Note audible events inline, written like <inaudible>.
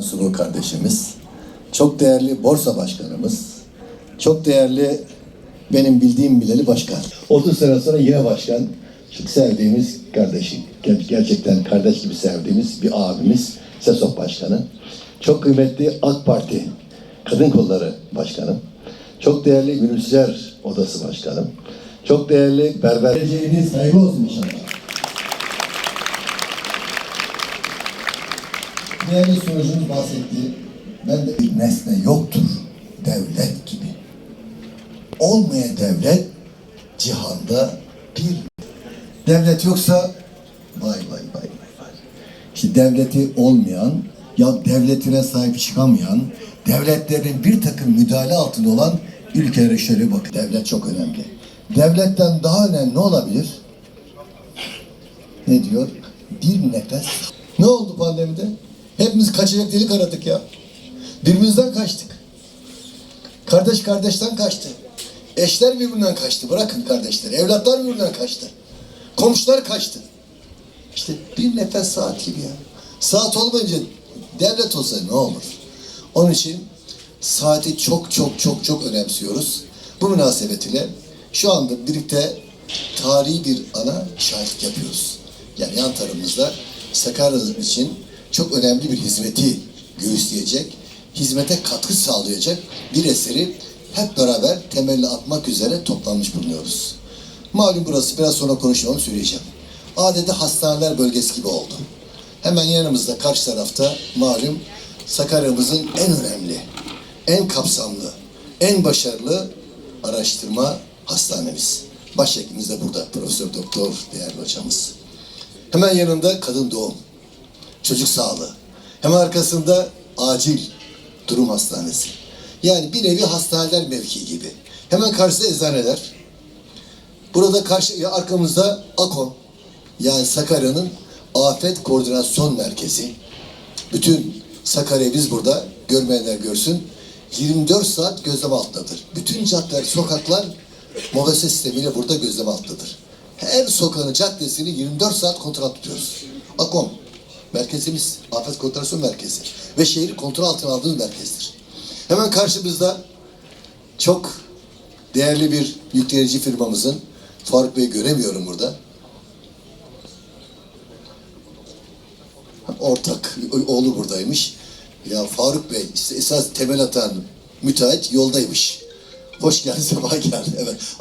Sulu kardeşimiz, çok değerli borsa başkanımız, çok değerli benim bildiğim bileli başkan. 30 sene sonra yine başkan, çok sevdiğimiz kardeşim, ger- gerçekten kardeş gibi sevdiğimiz bir abimiz, SESOP başkanı. Çok kıymetli AK Parti Kadın Kolları Başkanım. Çok değerli Gülümser Odası Başkanım. Çok değerli Berber. Geleceğiniz hayırlı olsun inşallah. Değerli sonucunuz bahsetti. Ben de bir nesne yoktur devlet gibi. Olmaya devlet cihanda bir devlet yoksa vay vay vay vay vay. İşte devleti olmayan ya devletine sahip çıkamayan devletlerin bir takım müdahale altında olan ülkelere şöyle bakın. Devlet çok önemli. Devletten daha önemli ne olabilir? Ne diyor? Bir nefes. Ne oldu pandemide? Hepimiz kaçacak delik aradık ya. Birbirimizden kaçtık. Kardeş kardeşten kaçtı. Eşler birbirinden kaçtı. Bırakın kardeşleri. Evlatlar birbirinden kaçtı. Komşular kaçtı. İşte bir nefes saat gibi ya. Saat olmayınca devlet olsa ne olur? Onun için saati çok çok çok çok önemsiyoruz. Bu münasebetiyle şu anda birlikte tarihi bir ana şahitlik yapıyoruz. Yani yan tarafımızda Sakarya için çok önemli bir hizmeti göğüsleyecek, hizmete katkı sağlayacak bir eseri hep beraber temelli atmak üzere toplanmış bulunuyoruz. Malum burası biraz sonra konuşacağım söyleyeceğim. Adeta hastaneler bölgesi gibi oldu. Hemen yanımızda karşı tarafta malum Sakarya'mızın en önemli, en kapsamlı, en başarılı araştırma hastanemiz. Başhekimimiz de burada. Profesör Doktor değerli hocamız. Hemen yanında kadın doğum, çocuk sağlığı. Hemen arkasında acil durum hastanesi. Yani bir nevi hastaneler mevki gibi. Hemen karşısında eczaneler. Burada karşı arkamızda AKOM yani Sakarya'nın Afet Koordinasyon Merkezi. Bütün Sakarya biz burada görmeyenler görsün. 24 saat gözlem altındadır. Bütün caddeler, sokaklar mobese sistemiyle burada gözlem altındadır. Her sokağın caddesini 24 saat kontrol tutuyoruz. AKOM merkezimiz, Afet Koordinasyon Merkezi ve şehri kontrol altına aldığımız merkezdir. Hemen karşımızda çok değerli bir yüklenici firmamızın Faruk Bey'i göremiyorum burada. Ortak oğlu buradaymış. Ya Faruk Bey esas temel atan müteahhit yoldaymış. Hoş geldin, <laughs> sabah geldin. Evet.